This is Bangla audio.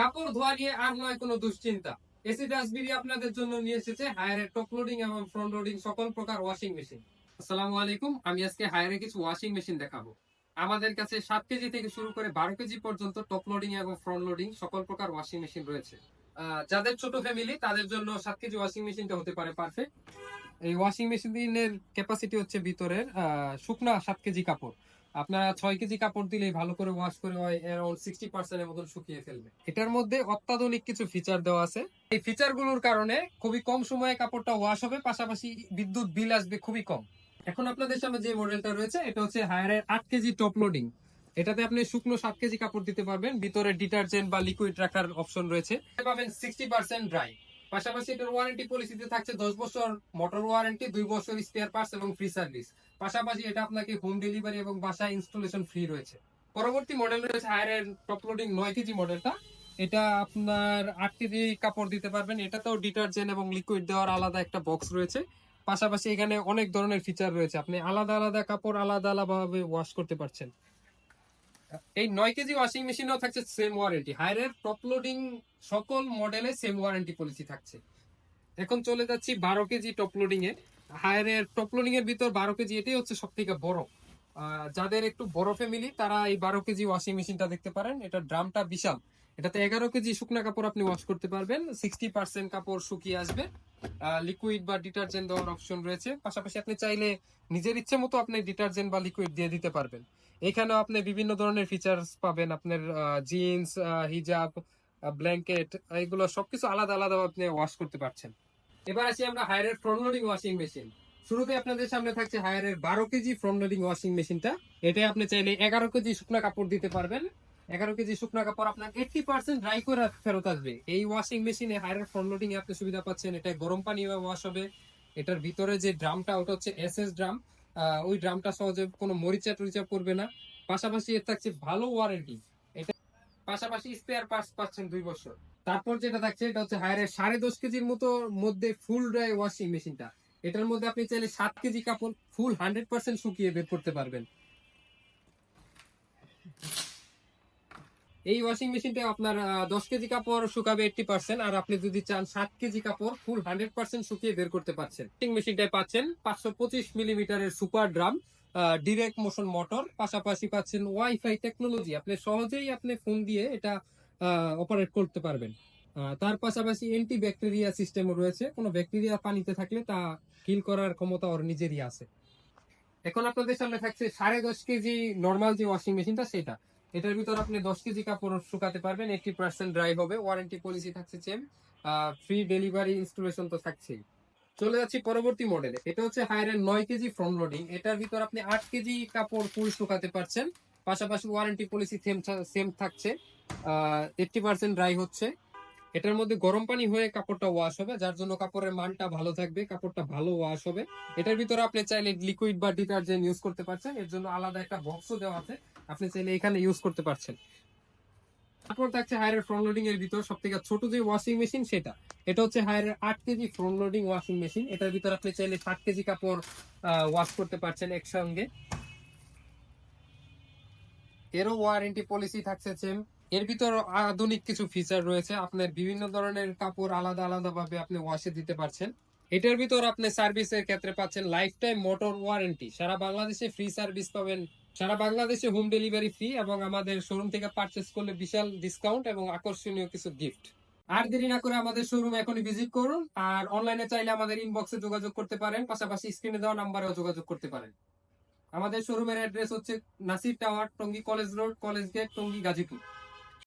কাপড় ধোয়া নিয়ে আর নয় কোনো দুশ্চিন্তা। এসি ডাস্টবিরি আপনাদের জন্য নিয়ে এসেছে হায়ারের টপ লোডিং এবং ফ্রন্ট লোডিং সকল প্রকার ওয়াশিং মেশিন আসসালামু আলাইকুম, আমি আজকে হায়ারে কিছু ওয়াশিং মেশিন দেখাবো। আমাদের কাছে সাত কেজি থেকে শুরু করে বারো কেজি পর্যন্ত টপ লোডিং এবং ফ্রন্ট লোডিং সকল প্রকার ওয়াশিং মেশিন রয়েছে। যাদের ছোট ফ্যামিলি তাদের জন্য সাত কেজি ওয়াশিং মেশিনটা হতে পারে পারফেক্ট এই ওয়াশিং মেশিনের ক্যাপাসিটি হচ্ছে ভিতরের শুকনা সাত কেজি কাপড়। আপনারা ছয় কেজি কাপড় দিলে ভালো করে ওয়াশ করে হয় অ্যারাউন্ড সিক্সটি পার্সেন্টের মতন শুকিয়ে ফেলবে। এটার মধ্যে অত্যাধুনিক কিছু ফিচার দেওয়া আছে। এই ফিচারগুলোর কারণে খুবই কম সময়ে কাপড়টা ওয়াশ হবে, পাশাপাশি বিদ্যুৎ বিল আসবে খুবই কম। এখন আপনাদের সামনে যে মডেলটা রয়েছে, এটা হচ্ছে হায়ারের আট কেজি টপ লোডিং এটাতে আপনি শুকনো সাত কেজি কাপড় দিতে পারবেন, ভিতরে ডিটারজেন্ট বা লিকুইড রাখার অপশন রয়েছে। পাবেন সিক্সটি পার্সেন্ট ড্রাই পাশাপাশি এটার ওয়ারেন্টি পলিসিতে থাকছে দশ বছর মোটর ওয়ারেন্টি দুই বছর স্পেয়ার পার্টস এবং ফ্রি সার্ভিস পাশাপাশি এটা আপনাকে হোম ডেলিভারি এবং বাসায় ইনস্টলেশন ফ্রি রয়েছে। পরবর্তী মডেল রয়েছে হায়ারের টপ লোডিং নয় কেজি মডেলটা এটা আপনার আট কেজি কাপড় দিতে পারবেন। এটাতেও ডিটারজেন্ট এবং লিকুইড দেওয়ার আলাদা একটা বক্স রয়েছে। পাশাপাশি এখানে অনেক ধরনের ফিচার রয়েছে। আপনি আলাদা আলাদা কাপড় আলাদা আলাদা ভাবে ওয়াশ করতে পারছেন। এই নয় কেজি ওয়াশিং মেশিনেও থাকছে সেম ওয়ারেন্টি হায়ারের টপ লোডিং সকল মডেলে সেম ওয়ারেন্টি পলিসি থাকছে। এখন চলে যাচ্ছি বারো কেজি টপ লোডিং এ হায়ারের টপ লোডিং এর ভিতর বারো কেজি এটাই হচ্ছে সব থেকে বড় যাদের একটু বড় ফ্যামিলি তারা এই বারো কেজি ওয়াশিং মেশিনটা দেখতে পারেন। এটা ড্রামটা বিশাল। এটাতে এগারো কেজি শুকনা কাপড় আপনি ওয়াশ করতে পারবেন। সিক্সটি পার্সেন্ট কাপড় শুকিয়ে আসবে। লিকুইড বা ডিটারজেন্ট দেওয়ার অপশন রয়েছে। পাশাপাশি আপনি চাইলে নিজের ইচ্ছে মতো আপনি ডিটারজেন্ট বা লিকুইড দিয়ে দিতে পারবেন। এখানেও আপনি বিভিন্ন ধরনের ফিচার্স পাবেন। আপনার জিন্স হিজাব ব্ল্যাঙ্কেট এগুলো সবকিছু আলাদা আলাদা আপনি ওয়াশ করতে পারছেন। এবার আসি আমরা হায়ারের ফ্রন্ট লোডিং ওয়াশিং মেশিন শুরুতে আপনাদের সামনে থাকছে হায়ারের বারো কেজি ফ্রন্ট লোডিং ওয়াশিং মেশিনটা এটা আপনি চাইলে এগারো কেজি শুকনা কাপড় দিতে পারবেন। এগারো কেজি শুকনা কাপড় আপনার এইটটি পার্সেন্ট ড্রাই করে ফেরত আসবে। এই ওয়াশিং মেশিনে হায়ারের ফ্রন্ট লোডিং আপনি সুবিধা পাচ্ছেন। এটা গরম পানি ওয়াশ হবে। এটার ভিতরে যে ড্রামটা, ওটা হচ্ছে এস এস ড্রাম। ওই ড্রামটা সহজে কোনো মরিচা টরিচা পড়বে না। পাশাপাশি এর থাকছে ভালো ওয়ারেন্টি এটা পাশাপাশি স্পেয়ার পার্টস পাচ্ছেন দুই বছর। তারপর যেটা থাকছে, এটা হচ্ছে হায়ারের সাড়ে দশ কেজির মতো মধ্যে ফুল ড্রাই ওয়াশিং মেশিনটা এটার মধ্যে আপনি চাইলে সাত কেজি কাপড় ফুল হান্ড্রেড পার্সেন্ট শুকিয়ে বের করতে পারবেন। এই ওয়াশিং মেশিনটা আপনার দশ কেজি কাপড় শুকাবে এইটটি পার্সেন্ট আর আপনি যদি চান সাত কেজি কাপড় ফুল হান্ড্রেড পার্সেন্ট শুকিয়ে বের করতে পারছেন। ওয়াশিং মেশিনটায় পাচ্ছেন পাঁচশো পঁচিশ মিলিমিটারের super drum direct motion motor পাশাপাশি পাচ্ছেন ওয়াইফাই টেকনোলজি আপনি সহজেই আপনি ফোন দিয়ে এটা অপারেট করতে পারবেন। তার পাশাপাশি অ্যান্টি ব্যাকটেরিয়া সিস্টেম রয়েছে। কোনো ব্যাকটেরিয়া পানিতে থাকলে তা কিল করার ক্ষমতা ওর নিজেরই আছে। এখন আপনাদের সামনে থাকছে সাড়ে দশ কেজি নর্মাল যে ওয়াশিং মেশিনটা সেটা। এটার ভিতর আপনি দশ কেজি কাপড় শুকাতে পারবেন এইটটি পার্সেন্ট ড্রাই হবে ওয়ারেন্টি পলিসি থাকছে সেম ফ্রি ডেলিভারি ইনস্টলেশন তো থাকছেই। চলে যাচ্ছি পরবর্তী মডেলে এটা হচ্ছে হায়ারের নয় কেজি ফ্রন্ট লোডিং এটার ভিতর আপনি আট কেজি কাপড় ফুল শুকাতে পারছেন। পাশাপাশি ওয়ারেন্টি পলিসি সেম থাকছে। এইটটি পার্সেন্ট ড্রাই হচ্ছে। এটার মধ্যে গরম পানি হয়ে কাপড়টা ওয়াশ হবে, যার জন্য কাপড়ের মানটা ভালো থাকবে, কাপড়টা ভালো ওয়াশ হবে। এটার ভিতরে আপনি চাইলে লিকুইড বা ডিটারজেন্ট ইউজ করতে পারছেন। এর জন্য আলাদা একটা বক্সও দেওয়া আছে। আপনি চাইলে এখানে ইউজ করতে পারছেন। তারপর থাকছে হায়ারের ফ্রন্ট লোডিং এর ভিতর সব থেকে ছোট যে ওয়াশিং মেশিন সেটা, এটা হচ্ছে হায়ারের আট KG front loading washing machine এটার ভিতর আপনি চাইলে ষাট কেজি কাপড় ওয়াশ করতে পারছেন একসঙ্গে। এরও ওয়ারেন্টি পলিসি থাকছে সেম এর ভিতর আধুনিক কিছু ফিচার রয়েছে। আপনার বিভিন্ন ধরনের কাপড় আলাদা আলাদা ভাবে আপনি ওয়াশে দিতে পারছেন। এটার ভিতর আপনি সার্ভিসের ক্ষেত্রে পাচ্ছেন লাইফ টাইম মোটর ওয়ারেন্টি সারা বাংলাদেশে ফ্রি সার্ভিস পাবেন সারা বাংলাদেশে হোম ডেলিভারি ফ্রি এবং আমাদের শোরুম থেকে পারচেস করলে বিশাল ডিসকাউন্ট এবং আকর্ষণীয় কিছু গিফট আর দেরি না করে আমাদের শোরুম এখনই ভিজিট করুন আর অনলাইনে চাইলে আমাদের ইনবক্সে যোগাযোগ করতে পারেন, পাশাপাশি স্ক্রিনে দেওয়া নাম্বারেও যোগাযোগ করতে পারেন। আমাদের শোরুমের অ্যাড্রেস হচ্ছে Nasir tower, Tongi college road college gate Tongi Gazipur.